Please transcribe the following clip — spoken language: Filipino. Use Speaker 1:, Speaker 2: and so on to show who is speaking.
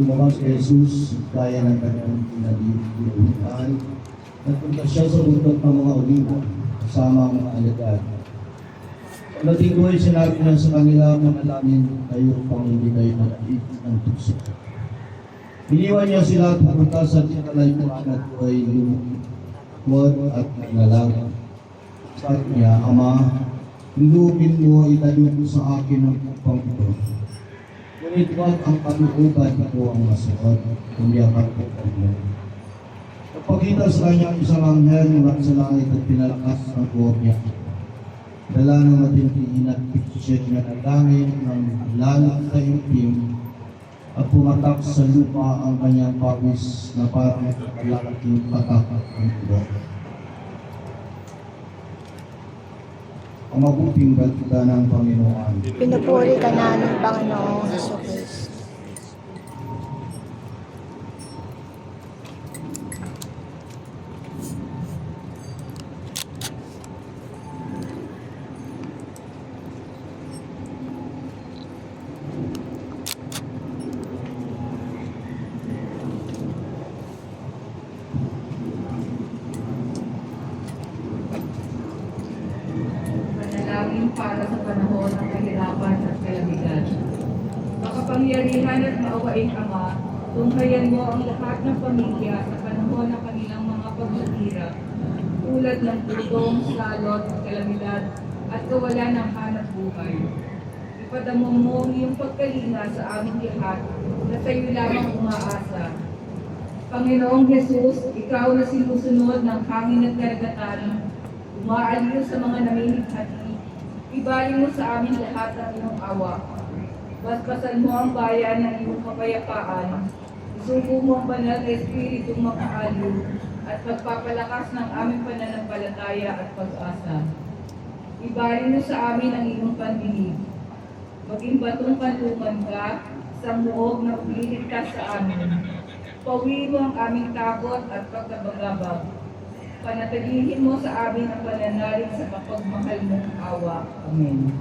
Speaker 1: lumabas kay Jesus gaya ng kanyang pinag-iuwian. Nagpunta siya sa bundok ng mga olibo kasama ang mga alagad. Pagdating ko ay sinabi niya sa kanila, manalangin kayo pang hindi kayo mag-eat ng tukso. Iniwan niya sila at pupunta sa kalayuan at ko ay lumukod at nanalangin. Sabi niya, Ama, Hindukin mo italong sa akin ang upang. Ngunit huwag ang kalooban ko ang masuot, kundi ang kalooban mo. Napakita sa kanya ang isang anghel mula sa langit at pinalakas ang buhok niya. Dala ng matintiin at picture niya ng langit ng lalat na itim at pumatak sa lupa ang kanyang pawis na parang nakalaking patak ng buhok. Ang mabuting balita ng Panginoon.
Speaker 2: Pinupuri ka namin, Panginoong Heso Kristo.
Speaker 3: Manalangin para sa panahon ng kahirapan at kalamidad. Makapangyarihan at maawaing Ama, tunghayan mo ang lahat ng pamilya sa panahon ng kanilang mga paghihirap, tulad ng putong, salot, kalamidad, at kawalan ng hanap buhay. Ipadamo mo ang iyong pagkalinga sa aming lahat na sa iyo lamang umaasa. Panginoong Jesus, ikaw na sinusunod ng hangin at karagatan, umaaliw sa mga namimighati, ibalik mo sa amin lahat ng iyong awa. Basbasan mo ang bayan ng iyong kapayapaan, isugo mo ang banal na Espiritong makaaliw, at pagpapalakas ng aming pananampalataya at pag-asa. Ibalik mo sa amin ang iyong pandinig. Maging batong kanlungan ka sa muog na umiligtas sa amin. Pawiin mo ang aming takot at pagkabagabag. Panatilihin mo sa amin ang pananalig sa mapagmahal mong awa. Amen.